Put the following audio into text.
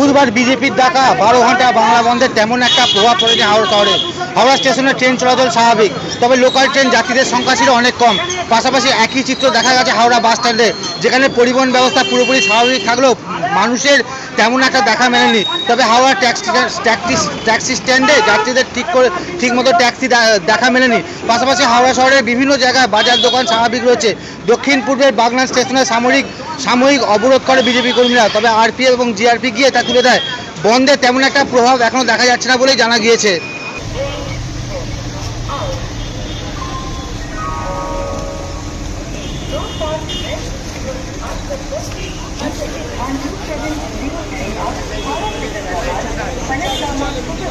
বুধবার বিজেপির ডাকা বারো ঘণ্টা বাংলা বন্ধের তেমন একটা প্রভাব পড়েনি হাওড়া শহরে। হাওড়া স্টেশনে ট্রেন চলাচল স্বাভাবিক, তবে লোকাল ট্রেন যাত্রীদের সংখ্যা ছিল অনেক কম। পাশাপাশি একই চিত্র দেখা গেছে হাওড়া বাস স্ট্যান্ডে, যেখানে পরিবহন ব্যবস্থা পুরোপুরি স্বাভাবিক থাকলেও মানুষের তেমন একটা দেখা মেলেনি। তবে হাওড়া ট্যাক্সি ট্যাক্সি ট্যাক্সি স্ট্যান্ডে যাত্রীদের ঠিক করে ঠিক মতো ট্যাক্সি দেখা মেলেনি। পাশাপাশি হাওড়া শহরের বিভিন্ন জায়গায় বাজার দোকান স্বাভাবিক রয়েছে। দক্ষিণ পূর্বের বাগনান স্টেশনে সামরিক, সাময়িক অবরোধ করে বিজেপি কর্মীরা। তবে আরপি এবং জিআরপি গিয়ে তা তুলে দেয়। বন্ধে তেমন একটা প্রভাব এখনও দেখা যাচ্ছে না বলেই জানা গিয়েছে।